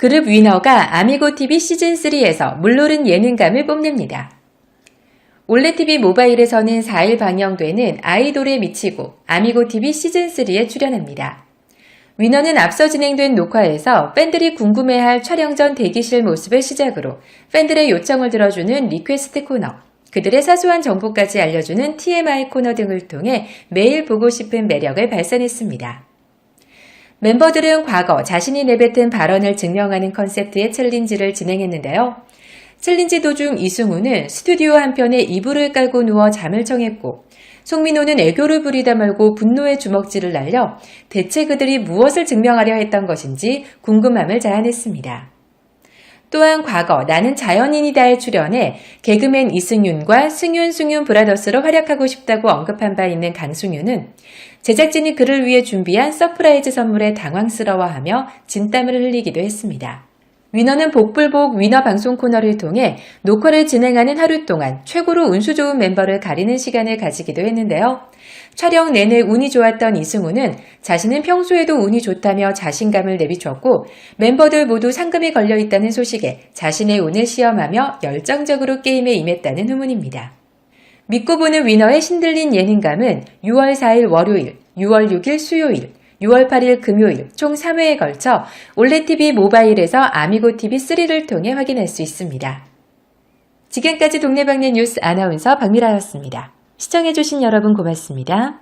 그룹 위너가 아미고TV 시즌3에서 물노른 예능감을 뽐냅니다. 올레TV 모바일에서는 4일 방영되는 아이돌에 미치고 아미고TV 시즌3에 출연합니다. 위너는 앞서 진행된 녹화에서 팬들이 궁금해할 촬영 전 대기실 모습을 시작으로 팬들의 요청을 들어주는 리퀘스트 코너, 그들의 사소한 정보까지 알려주는 TMI 코너 등을 통해 매일 보고 싶은 매력을 발산했습니다. 멤버들은 과거 자신이 내뱉은 발언을 증명하는 컨셉트의 챌린지를 진행했는데요. 챌린지 도중 이승우는 스튜디오 한편에 이불을 깔고 누워 잠을 청했고 송민호는 애교를 부리다 말고 분노의 주먹질을 날려 대체 그들이 무엇을 증명하려 했던 것인지 궁금함을 자아냈습니다. 또한 과거 나는 자연인이다에 출연해 개그맨 이승윤과 승윤 승윤 브라더스로 활약하고 싶다고 언급한 바 있는 강승윤은 제작진이 그를 위해 준비한 서프라이즈 선물에 당황스러워하며 진땀을 흘리기도 했습니다. 위너는 복불복 위너 방송 코너를 통해 녹화를 진행하는 하루 동안 최고로 운수 좋은 멤버를 가리는 시간을 가지기도 했는데요. 촬영 내내 운이 좋았던 이승우는 자신은 평소에도 운이 좋다며 자신감을 내비쳤고 멤버들 모두 상금이 걸려 있다는 소식에 자신의 운을 시험하며 열정적으로 게임에 임했다는 후문입니다. 믿고 보는 위너의 신들린 예능감은 6월 4일 월요일, 6월 6일 수요일, 6월 8일 금요일 총 3회에 걸쳐 올레TV 모바일에서 아미고TV 3를 통해 확인할 수 있습니다. 지금까지 동네방네 뉴스 아나운서 박미라였습니다. 시청해주신 여러분 고맙습니다.